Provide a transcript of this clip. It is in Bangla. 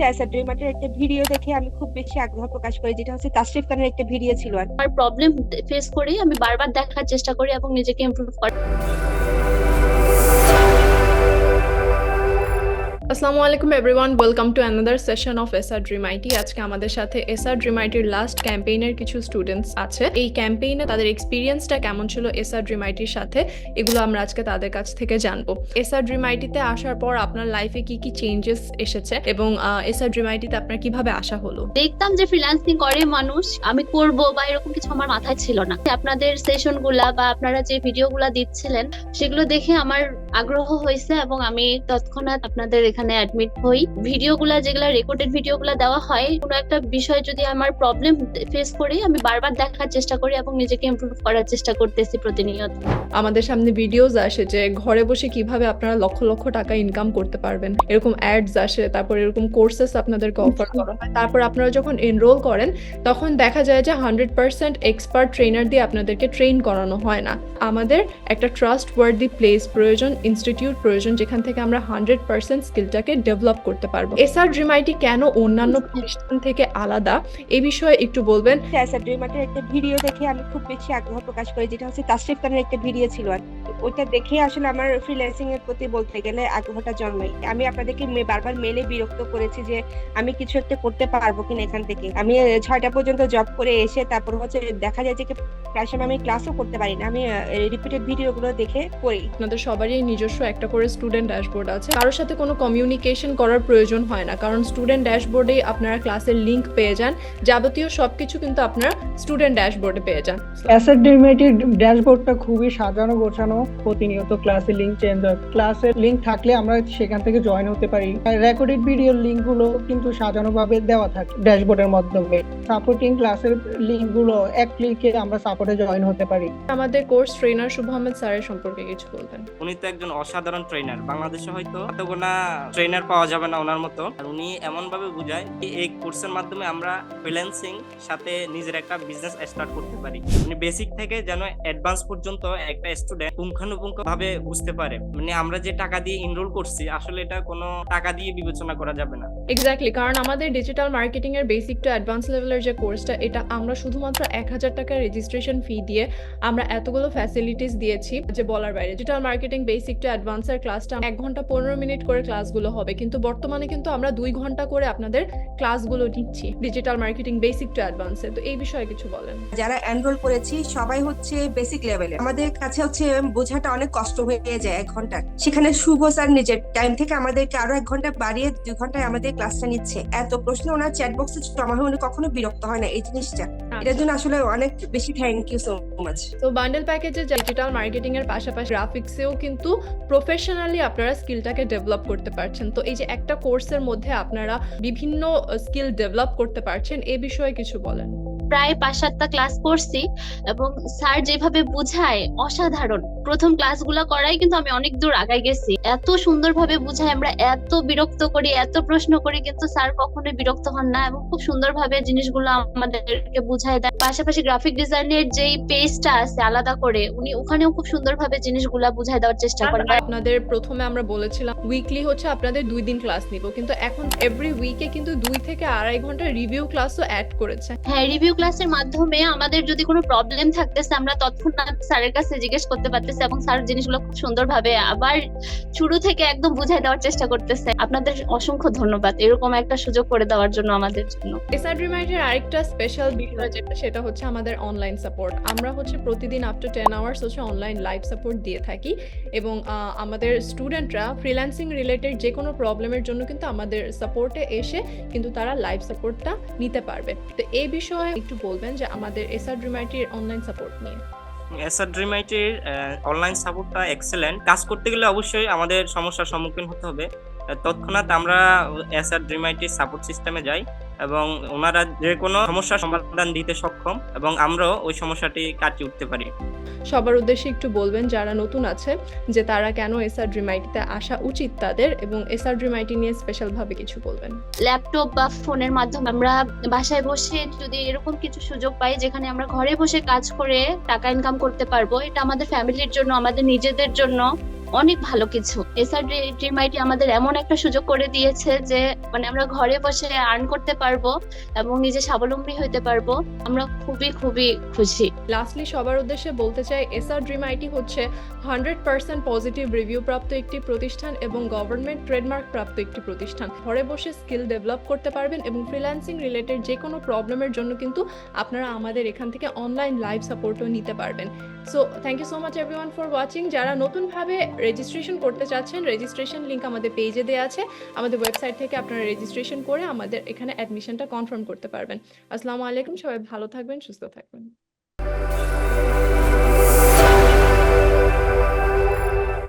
অ্যাসাড ড্রিমাটের একটা ভিডিও দেখে আমি খুব বেশি আগ্রহ প্রকাশ করি, যেটা হচ্ছে তাশরিফ খানের একটা ভিডিও ছিল আর প্রবলেম ফেস করি আমি বারবার দেখার চেষ্টা করি এবং নিজেকে ইমপ্রুভ করার। আসসালামু আলাইকুম everyone welcome to another session of SR dream IT আজকে আমাদের সাথে এসআর ড্রিম আইটির লাস্ট ক্যাম্পেইনের কিছু স্টুডেন্টস আছে। এই ক্যাম্পেইনে তাদের এক্সপিরিয়েন্সটা কেমন ছিল এসআর ড্রিম আইটির সাথে, এগুলো আমরা আজকে তাদের কাছ থেকে জানব। এসআর ড্রিম আইটিতে আসার পর আপনার লাইফে কি কি চেঞ্জেস এসেছে এবং এসআর ড্রিম আইটিতে আপনার কীভাবে আসা হলো? দেখতাম যে ফ্রিল্যান্সিং করে মানুষ, আমি করব বা এরকম কিছু আমার মাথায় ছিল না। আপনাদের সেশনগুলা বা আপনারা যে ভিডিও গুলা দিচ্ছিলেন, সেগুলো দেখে আমার আগ্রহ হয়েছে এবং আমি তৎক্ষণাৎ আপনাদের এখানে অ্যাডমিট হই। ভিডিও গুলা যেগুলা রেকর্ডেড ভিডিও গুলা দেওয়া হয় কোনো একটা বিষয় যদি আমার প্রবলেম ফেস করি আমি বারবার দেখার চেষ্টা করি এবং নিজেকে ইমপ্রুভ করার চেষ্টা করতেছি প্রতিনিয়ত। আমাদের সামনে ভিডিওস আসে যে ঘরে বসে কীভাবে আপনারা লক্ষ লক্ষ টাকা ইনকাম করতে পারবেন। এরকম অ্যাডস আসে তারপর এরকম কোর্সেস আপনাদেরকে অফার করা হয়। তারপর আপনারা যখন এনরোল করেন তখন দেখা যায় যে হান্ড্রেড পার্সেন্ট এক্সপার্ট ট্রেনার দিয়ে আপনাদেরকে ট্রেন করানো হয় না। আমাদের একটা ট্রাস্ট ওয়ার্দি প্লেস প্রয়োজন ইনস্টিটিউট প্রয়োজন যেখান থেকে আমরা হান্ড্রেড পার্সেন্ট স্কিলটাকে ডেভেলপ করতে পারব। এসআর ড্রিম আইটি কেন অন্যান্য প্রতিষ্ঠান থেকে আলাদা? এই বিষয়ে একটু বলবেন। অ্যাসাড ড্রিমাটের একটা ভিডিও দেখে আমি খুব বেশি আগ্রহ প্রকাশ করি যেটা হচ্ছে তাশরিফ খানের একটা ভিডিও ছিল আর ওইটা দেখে আসলে আমার ফ্রিল্যান্সিং এর প্রতি বলতে গেলে আগ্রহটা জন্মায়। আমি আপনাদেরকে বারবার মেলে বিরক্ত করেছি যে আমি কিছু একটা করতে পারব কিনা এখান থেকে। আমি ছয়টা পর্যন্ত জব করে এসে তারপর হচ্ছে দেখা যায় যে প্রায় সময় আমি ক্লাসও করতে পারি না। আমি রিপিটেড ভিডিওগুলো দেখে করি। আপনাদের সবারই নিজস্ব একটা করে স্টুডেন্ট ড্যাশবোর্ড আছে। কারোর সাথে কোনো কমিউনিকেশন করার প্রয়োজন হয় না। কারণ স্টুডেন্ট ড্যাশবোর্ডে আপনারা ক্লাসের লিংক পেয়ে যান। যাবতীয় সবকিছু কিন্তু আপনারা স্টুডেন্ট ড্যাশবোর্ডে পেয়ে যান। অ্যাসেট ডিমেটির ড্যাশবোর্ডটা খুবই সাজানো গোছানো প্রতিনিয়ত ক্লাসের লিঙ্ক চেঞ্জ হয়। ক্লাসের লিঙ্ক থাকলে আমরা সেখান থেকে জয়েন হতে পারি। রেকর্ডেড ভিডিওর লিঙ্কগুলো কিন্তু সাজানো ভাবে দেওয়া থাকে ড্যাশবোর্ডের মাধ্যমে। সাপোর্টিং ক্লাসের লিঙ্কগুলো এক ক্লিকে আমরা সাপোর্টে জয়েন হতে পারি। আমাদের কোর্স ট্রেনার শুভ আহমেদ স্যারের সম্পর্কে কিছু বলবেন। উনি তো একজন অসাধারণ ট্রেনার বাংলাদেশে হয়তো এতগুলা ট্রেনার পাওয়া যাবে না ওনার মতো। আর উনি এমন ভাবে বুঝায় যে এই কোর্সের মাধ্যমে আমরা ফ্রিল্যান্সিং সাথে নিজের একটা বিজনেস স্টার্ট করতে পারি। উনি বেসিক থেকে যেন অ্যাডভান্স পর্যন্ত একটা স্টুডেন্ট পুঙ্খানুপুঙ্খ ভাবে বুঝতে পারে। মানে আমরা যে টাকা দিয়ে এনরোল করছি, আসলে এটা কোনো টাকা দিয়ে বিবেচনা করা যাবে না। এক্স্যাক্টলি কারণ আমাদের ডিজিটাল মার্কেটিং এর বেসিক টু অ্যাডভান্স লেভেলের যে কোর্সটা এটা আমরা শুধুমাত্র এক হাজার টাকার রেজিস্ট্রেশন ফি দিয়ে আমরা এতগুলো ফ্যাসিলিটিস দিয়েছি যে বলার বাইরে। ডিজিটাল মার্কেটিং বেসিক টু অ্যাডভান্সের ক্লাসটা এক ঘণ্টা পনেরো মিনিট করে ক্লাসগুলো হবে। কিন্তু বর্তমানে কিন্তু আমরা দুই ঘণ্টা করে আপনাদের ক্লাসগুলো নিচ্ছি ডিজিটাল মার্কেটিং বেসিক টু অ্যাডভান্সে তো এই বিষয়ে কিছু বলেন। যারা এনরোল করেছি সবাই হচ্ছে বেসিক লেভেলে আমাদের কাছে হচ্ছে বোঝাটা অনেক কষ্ট হয়ে যায় এক ঘণ্টা। সেখানে শুভ স্যার নিজের টাইম থেকে আমাদেরকে আরও এক ঘণ্টা বাড়িয়ে দুই ঘন্টায় আমাদের ক্লাসটা নিচ্ছে। এত প্রশ্ন ওনার চ্যাট বক্সে জমা হয়ে উনি কখনো বিরক্ত হয় না এই জিনিসটা। এটার জন্য আসলে অনেক বেশি থ্যাংক ইউ সো মাচ তো বান্ডেল প্যাকেজে ডিজিটাল মার্কেটিং এর পাশাপাশি গ্রাফিক্সেও কিন্তু প্রফেশনালি আপনারা স্কিলটাকে ডেভেলপ করতে পারছেন। তো এই যে একটা কোর্সের মধ্যে আপনারা বিভিন্ন স্কিল ডেভেলপ করতে পারছেন, এ বিষয়ে কিছু বলেন। প্রায় পাঁচ সাতটা ক্লাস করছি এবং স্যার যেভাবে বুঝায়, অসাধারণ। প্রথম ক্লাসগুলো করাই কিন্তু আমি অনেক দূর আগায় গেছি। এত সুন্দরভাবে বুঝায়, আমরা এত বিরক্ত করি, এত প্রশ্ন করি, কিন্তু স্যার কখনোই বিরক্ত হন না এবং খুব সুন্দরভাবে জিনিসগুলো আমাদেরকে বুঝায় পাশাপাশি গ্রাফিক ডিজাইনের যেই পেজটা আছে আলাদা করে উনি ওখানেও খুব সুন্দরভাবে জিনিসগুলা বুঝায় দেওয়ার চেষ্টা করেন। আপনাদের প্রথমে আমরা বলেছিলাম উইকলি হচ্ছে আপনাদের দুই দিন ক্লাস নিব কিন্তু এখন এভরি উইকে কিন্তু দুই থেকে আড়াই ঘণ্টা রিভিউ ক্লাসও অ্যাড করেছে। হ্যাঁ রিভিউ ক্লাসের মাধ্যমে আমাদের যদি কোনো প্রবলেম থাকতেছে আমরা তৎক্ষণাৎ স্যারের কাছে জিজ্ঞেস করতে পারতেছি এবং স্যার জিনিসগুলো খুব সুন্দরভাবে আবার শুরু থেকে একদম বুঝাই দেওয়ার চেষ্টা করতেছে। আপনাদের অসংখ্য ধন্যবাদ এরকম একটা সুযোগ করে দেওয়ার জন্য আমাদের জন্য। এসআর রিমাইন্ডের আরেকটা স্পেশাল বিষয় যেটা সেটা হচ্ছে আমাদের অনলাইন সাপোর্ট আমরা হচ্ছে প্রতিদিন আপ টু টেন আওয়ার্স হচ্ছে অনলাইন লাইভ সাপোর্ট দিয়ে থাকি এবং আমাদের স্টুডেন্টরা ফ্রিল্যান্সিং রিলেটেড যে কোনো প্রবলেমের জন্য কিন্তু আমাদের সাপোর্টে এসে কিন্তু তারা লাইভ সাপোর্টটা নিতে পারবে। তো এই বিষয়ে একটু বলবেন যে আমাদের এসআর ড্রিমাইটির অনলাইন সাপোর্ট নিয়ে। এসআর ড্রিমাইটের অনলাইন সাপোর্টটা এক্সেলেন্ট কাজ করতে গেলে অবশ্যই আমাদের সমস্যার সম্মুখীন হতে হবে। তৎক্ষণাৎ আমরা এসআর ড্রিমাইটের সাপোর্ট সিস্টেমে যাই। এবং ওনারা যে কোনো সমস্যার সমাধান দিতে সক্ষম এবং আমরাও ওই সমস্যাটি কাটিয়ে উঠতে পারি। সবার উদ্দেশ্যে একটু বলবেন যারা নতুন আছে যে তারা কেন এসআর ড্রিমাইটিতে আসা উচিত তাদের এবং এসআর ড্রিমাইটি নিয়ে স্পেশালভাবে কিছু বলবেন? ল্যাপটপ বা ফোনের মাধ্যমে আমরা বাসায় বসে যদি এরকম কিছু সুযোগ পাই যেখানে আমরা ঘরে বসে কাজ করে টাকা ইনকাম করতে পারব এটা আমাদের ফ্যামিলির জন্য আমাদের নিজেদের জন্য অনেক ভালো কিছু। ড্রিম আমাদের এমন একটা সুযোগ করে দিয়েছে যে মানে আমরা ঘরে বসে আর্ন করতে পারব এবং নিজে স্বাবলম্বী হতে পারব। আমরা খুবই খুবই খুশি। লাস্টলি সবার উদ্দেশ্যে বলতে চাই, এসআর ড্রিম আইটি হচ্ছে হান্ড্রেড পার্সেন্ট পজিটিভ রিভিউ প্রাপ্ত একটি প্রতিষ্ঠান এবং গভর্নমেন্ট ট্রেডমার্ক প্রাপ্ত একটি প্রতিষ্ঠান। ঘরে বসে স্কিল ডেভেলপ করতে পারবেন এবং ফ্রিল্যান্সিং রিলেটেড যে কোনো প্রবলেমের জন্য কিন্তু আপনারা আমাদের এখান থেকে অনলাইন লাইভ সাপোর্টও নিতে পারবেন। So thank you so much everyone for watching যারা নতুনভাবে রেজিস্ট্রেশন করতে চাচ্ছেন রেজিস্ট্রেশন লিঙ্ক আমাদের পেজে দেওয়া আছে। আমাদের ওয়েবসাইট থেকে আপনারা রেজিস্ট্রেশন করে আমাদের এখানে অ্যাডমিশনটা কনফার্ম করতে পারবেন। আসসালামু আলাইকুম, সবাই ভালো থাকবেন, সুস্থ থাকবেন।